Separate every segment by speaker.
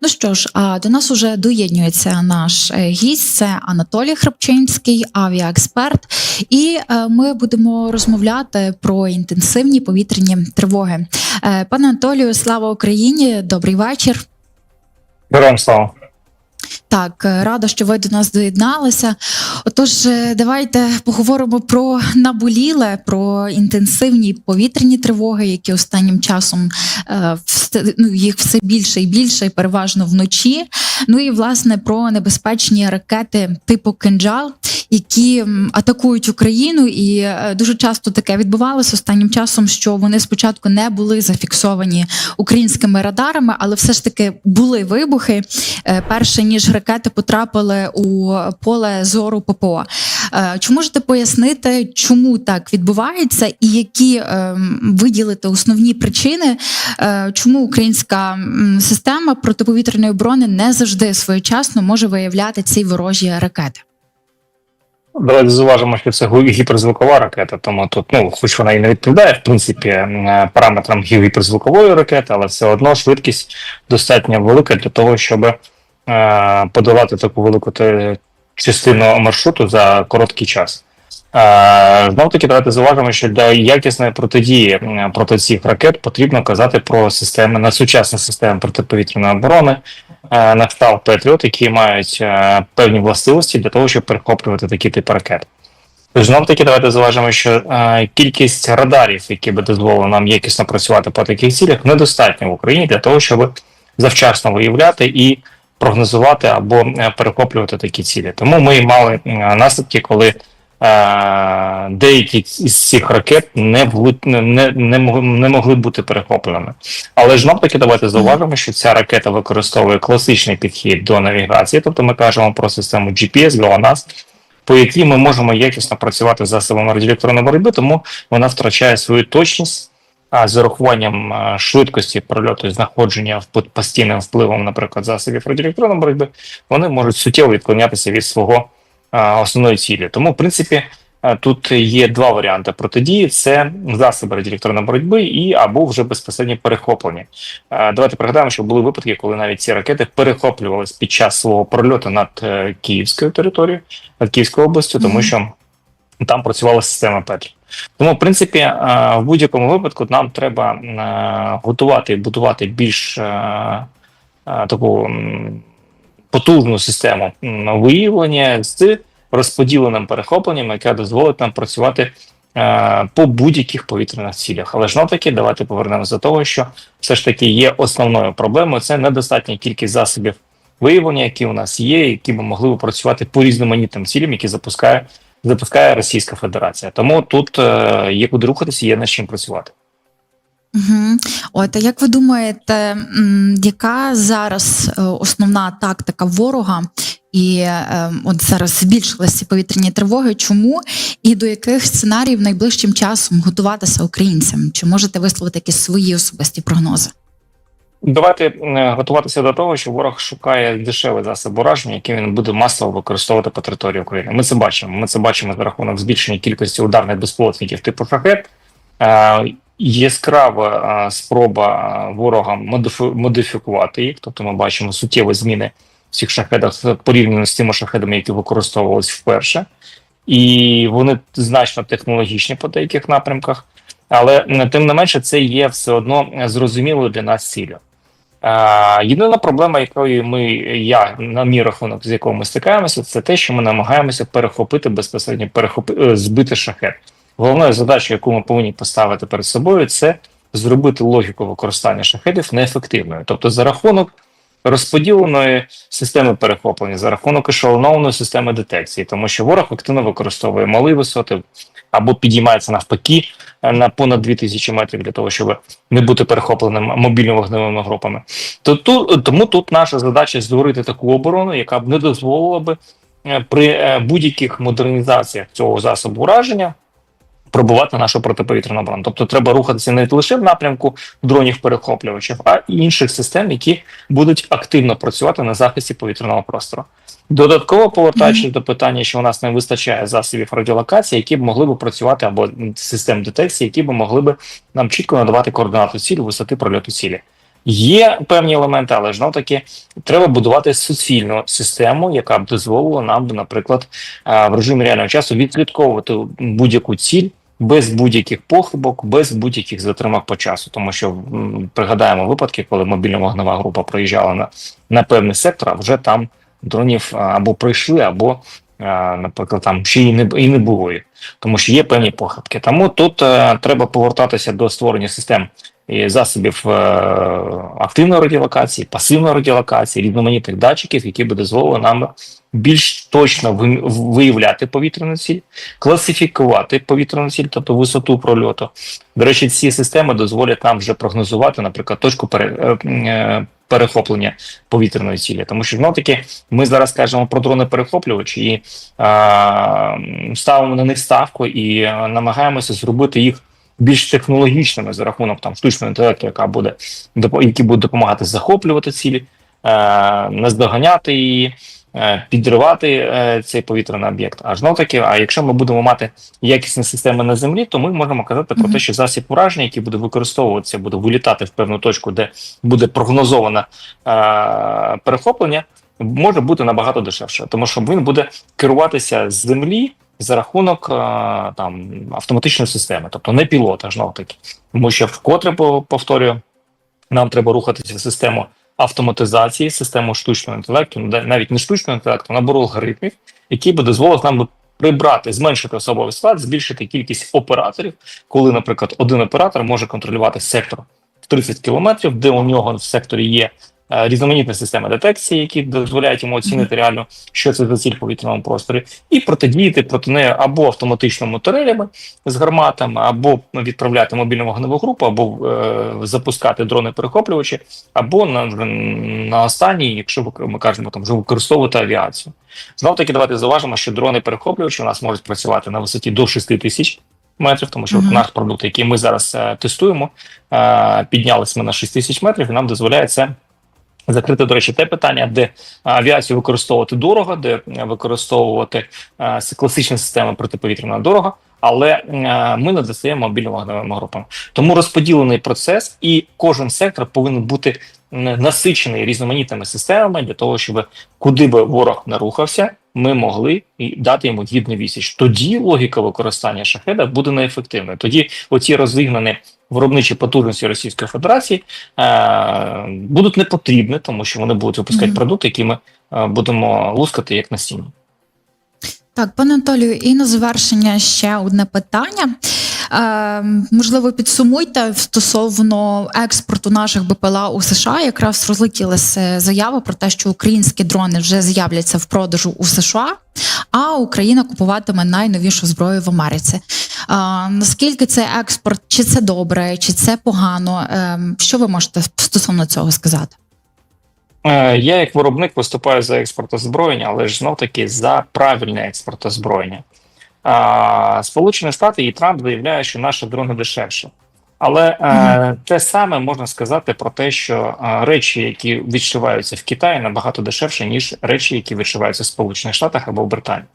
Speaker 1: Ну що ж, до нас уже доєднюється наш е, гість, це Анатолій Храпчинський, авіаексперт, і е, ми будемо розмовляти про інтенсивні повітряні тривоги. Е, Пане Анатолію, слава Україні! Добрий вечір.
Speaker 2: Героям слава.
Speaker 1: Так, е, рада, що ви до нас доєдналися. Отож, е, давайте поговоримо про наболіле, про інтенсивні повітряні тривоги, які останнім часом е, ну, їх все більше і більше, переважно вночі. Ну і власне про небезпечні ракети типу кинджал, які атакують Україну, і е, дуже часто таке відбувалося останнім часом, що вони спочатку не були зафіксовані українськими радарами, але все ж таки були вибухи. е, Перше ніж ракети потрапили у поле зору ППО. Е, Чи можете пояснити, чому так відбувається, і які виділити основні причини, чому українська система протиповітряної оборони не завжди своєчасно може виявляти ці ворожі ракети?
Speaker 2: Давайте зауважимо, що це гіперзвукова ракета, тому тут, ну, хоч вона і не відповідає, в принципі, е, параметрам гіперзвукової ракети, але все одно швидкість достатньо велика для того, щоб е, подолати таку велику частину маршруту за короткий час. Е, Знов таки, давайте зауважимо, що для якісної протидії проти цих ракет потрібно казати про системи на сучасні системи протиповітряної оборони, е, на Петріот, які мають е, певні властивості для того, щоб перехоплювати такі типи ракет. Тож знов таки, давайте зауважимо, що е, кількість радарів, які би дозволили нам якісно працювати по таких цілях, недостатньо в Україні для того, щоб завчасно виявляти і прогнозувати або перехоплювати такі цілі. Тому ми мали наслідки, коли деякі із цих ракет не, були, не, не, не, могли, не могли бути перехопленими. Але ж знов таки давайте зауважимо, що ця ракета використовує класичний підхід до навігації, тобто ми кажемо про систему GPS, GLONASS, по якій ми можемо якісно працювати з засобами радіоелектронної боротьби, тому вона втрачає свою точність. А з урахуванням швидкості прольоту і знаходження під постійним впливом, наприклад, засобів радіоелектронної боротьби, вони можуть суттєво відклонятися від свого основної цілі. Тому, в принципі, е, тут є два варіанти протидії: це засоби радіоелектронної боротьби і або вже безпосередньо перехоплення. Е, Давайте пригадаємо, що були випадки, коли навіть ці ракети перехоплювалися під час свого прольоту над е, Київською територією, над Київською областю, тому що там працювала система Петрі. Тому, в принципі, е, в будь-якому випадку нам треба е, готувати і будувати більш е, е, таку потужну систему виявлення з розподіленим перехопленням, яке дозволить нам працювати е, по будь-яких повітряних цілях. Але ж таки, давайте повернемося до того, що все ж таки є основною проблемою. Це недостатня кількість засобів виявлення, які у нас є, які б могли б працювати по різноманітним цілям, які запускає запускає Російська Федерація. Тому тут е, є куди рухатися, є над чим працювати.
Speaker 1: Угу. От а як ви думаєте, яка зараз е, основна тактика ворога? І е, от зараз збільшилися повітряні тривоги. Чому і до яких сценаріїв найближчим часом готуватися українцям? Чи можете висловити якісь свої особисті прогнози?
Speaker 2: Давайте е, готуватися до того, що ворог шукає дешевий засоб ураження, який він буде масово використовувати по території України. Ми це бачимо. Ми це бачимо за рахунок збільшення кількості ударних безпілотників типу шахет. Яскрава спроба ворога модифі- модифікувати їх, тобто ми бачимо суттєві зміни в цих шахедах порівняно з тими шахедами, які використовувалися вперше, і вони значно технологічні по деяких напрямках. Але тим не менше, це є все одно зрозумілою для нас ціллю. Єдина проблема, якою ми, я на мій рахунок, з якого ми стикаємося, це те, що ми намагаємося перехопити безпосередньо перехопи, е, збити шахет. Головною задачею, яку ми повинні поставити перед собою, це зробити логіку використання шахедів неефективною, тобто за рахунок розподіленої системи перехоплення, за рахунок ешелонованої системи детекції, тому що ворог активно використовує малі висоти або підіймається навпаки на понад 2000 метрів для того, щоб не бути перехопленим мобільно-вогневими групами. То ту, тому тут наша задача створити таку оборону, яка б не дозволила би е, при е, будь-яких модернізаціях цього засобу ураження пробувати нашу протиповітряну оборону. Тобто треба рухатися не лише в напрямку дронів перехоплювачів, а й інших систем, які будуть активно працювати на захисті повітряного простору. Додатково повертаючись до питання, що у нас не вистачає засобів радіолокації, які б могли б працювати або систем детекції, які б могли б нам чітко надавати координату цілі, висоти прольоту цілі. Є певні елементи, але ж таки треба будувати суцільну систему, яка б дозволила нам, наприклад, в режимі реального часу відслідковувати будь-яку ціль. Без будь-яких похибок, без будь-яких затримок по часу, тому що м, пригадаємо випадки, коли мобільна вогнева група проїжджала на, на певний сектор, а вже там дронів або пройшли, або, а, наприклад, там ще і не і не було тому що є певні похибки. Тому тут е, треба повертатися до створення систем і засобів е, активної радіолокації, пасивної радіолокації, різноманітних датчиків, які би дозволили нам більш точно ви- виявляти повітряну ціль, класифікувати повітряну ціль, тобто висоту прольоту. До речі, ці системи дозволять нам вже прогнозувати, наприклад, точку е, е, перехоплення повітряної цілі. Тому що знов таки ми зараз кажемо про дрони перехоплювачі і а, ставимо на них ставку і намагаємося зробити їх більш технологічними за рахунок там штучного інтелекту, яка буде які будуть допомагати захоплювати цілі, е, наздоганяти її. е, Підривати е, цей повітряний об'єкт. Аж знов таки, а якщо ми будемо мати якісні системи на землі, то ми можемо казати про те, що засіб ураження, який буде використовуватися, буде вилітати в певну точку, де буде прогнозоване е, перехоплення, може бути набагато дешевше, тому що він буде керуватися з землі за рахунок е, там автоматичної системи, тобто не пілота, знов таки, тому що вкотре повторюю, нам треба рухатися в систему автоматизації, систему штучного інтелекту, навіть не штучного інтелекту, а набору алгоритмів, які би дозволили нам прибрати, зменшити особовий склад, збільшити кількість операторів, коли, наприклад, один оператор може контролювати сектор 30 кілометрів, де у нього в секторі є е, різноманітна система детекції, які дозволяють йому оцінити реально, що це за ціль в повітряному просторі, і протидіяти проти неї або автоматичними турелями з гарматами, або відправляти мобільну вогневу групу, або е, запускати дрони перехоплювачі, або на, на останній, якщо ми кажемо там вже використовувати авіацію. Знов таки, давайте зауважимо, що дрони перехоплювачі у нас можуть працювати на висоті до 6 тисяч метрів, тому що
Speaker 1: Мгм.
Speaker 2: от наш продукт, який ми зараз е, тестуємо, е, піднялись ми на 6 тисяч метрів, і нам дозволяє це. Закрити, до речі, те питання, де авіацію використовувати дорого, де е, використовувати е, класичні системи протиповітряна дорого, але е, ми не достаємо мобільним вогневим групам. Тому розподілений процес, і кожен сектор повинен бути насичений різноманітними системами для того, щоб куди би ворог не рухався, ми могли дати йому гідний відсіч. Тоді логіка використання шахеда буде неефективною. Тоді оці розігнані виробничі потужності Російської Федерації е, будуть не потрібні, тому що вони будуть випускати
Speaker 1: Мгм.
Speaker 2: продукти, які ми е, будемо лускати як насіння.
Speaker 1: Так, пане Анатолію, і на завершення ще одне питання. Е, можливо, підсумуйте стосовно експорту наших БПЛА у США. Якраз розлетілася заява про те, що українські дрони вже з'являться в продажу у США, а Україна купуватиме найновішу зброю в Америці. Е, наскільки цей експорт, чи це добре, чи це погано? Е, що ви можете стосовно цього сказати?
Speaker 2: Е, Я як виробник виступаю за експорт озброєння, але ж знов таки за правильне експорт озброєння. Сполучені Штати і Трамп заявляє, що наші дрони дешевші. Але е, те саме можна сказати про те, що е, речі, які відшиваються в Китаї, набагато дешевше, ніж речі, які відшиваються в Сполучених Штатах або в Британії.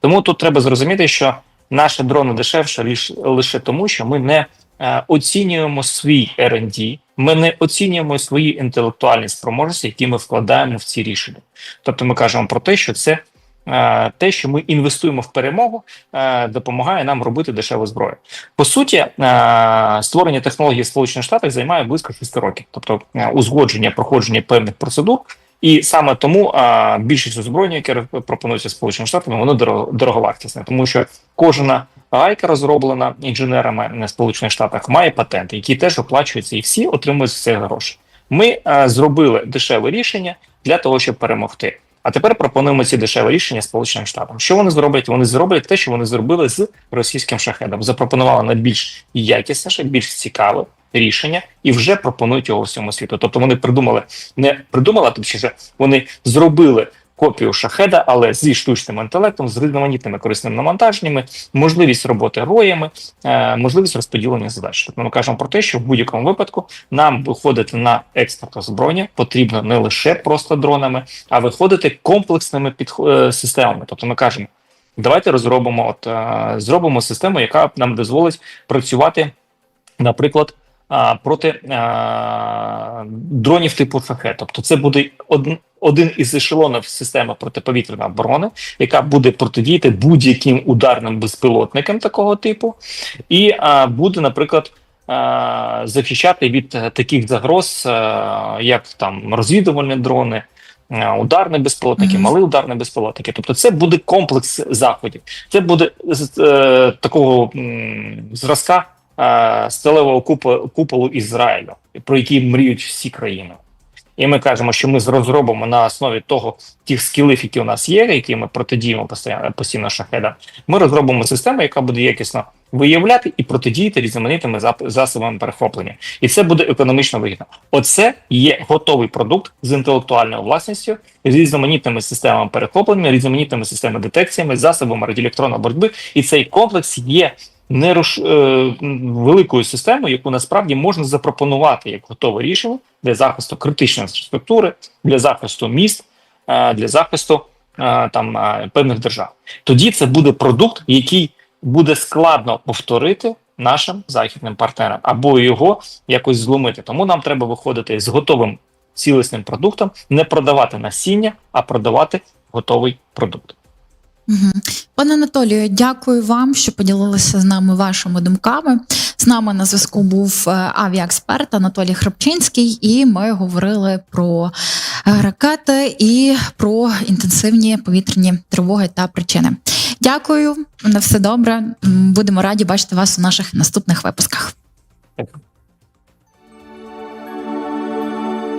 Speaker 2: Тому тут треба зрозуміти, що наші дрони дешевше лише, лише тому, що ми не е, оцінюємо свій R&D, ми не оцінюємо свої інтелектуальні спроможності, які ми вкладаємо в ці рішення. Тобто ми кажемо про те, що це те, що ми інвестуємо в перемогу, е, допомагає нам робити дешеву зброю. По суті, е, створення технологій в Сполучених Штатах займає близько 6 років, тобто е, узгодження, проходження певних процедур. І саме тому більшість озброєння, яке пропонується Сполученими Штатами, воно дорого, дороговартісне, тому що кожна гайка розроблена інженерами на Сполучених Штатах, має патенти, які теж оплачуються, і всі отримують цих гроші. Ми зробили дешеве рішення для того, щоб перемогти. А тепер пропонуємо ці дешеві рішення Сполученим Штатам. Що вони зроблять? Вони зроблять те, що вони зробили з російським шахедом. Запропонували найбільш якісніше, більш цікаве рішення і вже пропонують його всьому світу. Тобто вони придумали, не придумали, тобто точніше, вони зробили копію шахеда, але зі штучним інтелектом, з різноманітними корисними навантаженнями, можливість роботи роями, е, можливість розподілення задач. Тобто ми кажемо про те, що в будь-якому випадку нам виходити на експорт озброєння потрібно не лише просто дронами, а виходити комплексними підх- е, системами. Тобто ми кажемо. Давайте розробимо, от е, зробимо систему, яка нам дозволить працювати, наприклад, проти а, дронів типу шахет. Тобто, це буде один, один із ешелонів системи протиповітряної оборони, яка буде протидіяти будь-яким ударним безпілотникам такого типу, і а, буде, наприклад. а, Захищати від е, таких загроз, е, як там розвідувальні дрони, е, ударні безпілотники,
Speaker 1: Мгм.
Speaker 2: малі ударні безпілотники. Тобто, це буде комплекс заходів. Це буде з е, такого м, зразка е, сталевого купо- куполу Ізраїлю, про який мріють всі країни. І ми кажемо, що ми розробимо на основі того тих скілів, які у нас є, які ми протидіємо постійно постійно шахедам. Ми розробимо систему, яка буде якісно виявляти і протидіяти різноманітними засобами перехоплення, і це буде економічно вигідно. Оце є готовий продукт з інтелектуальною власністю, з різноманітними системами перехоплення, різноманітними системами детекціями, засобами радіоелектронної боротьби. І цей комплекс є неруш... е, великою системою, яку насправді можна запропонувати як готове рішення для захисту критичної інфраструктури, для захисту міст, е, для захисту е, там певних держав. Тоді це буде продукт, який буде складно повторити нашим західним партнерам або його якось зломити. Тому нам треба виходити з готовим цілісним продуктом, не продавати насіння, а продавати готовий продукт.
Speaker 1: Пане Анатолію, дякую вам, що поділилися з нами вашими думками. З нами на зв'язку був е, авіаексперт Анатолій Храпчинський, і ми говорили про е, ракети і про інтенсивні повітряні тривоги та причини. Дякую, на все добре. Будемо раді бачити вас у наших наступних випусках.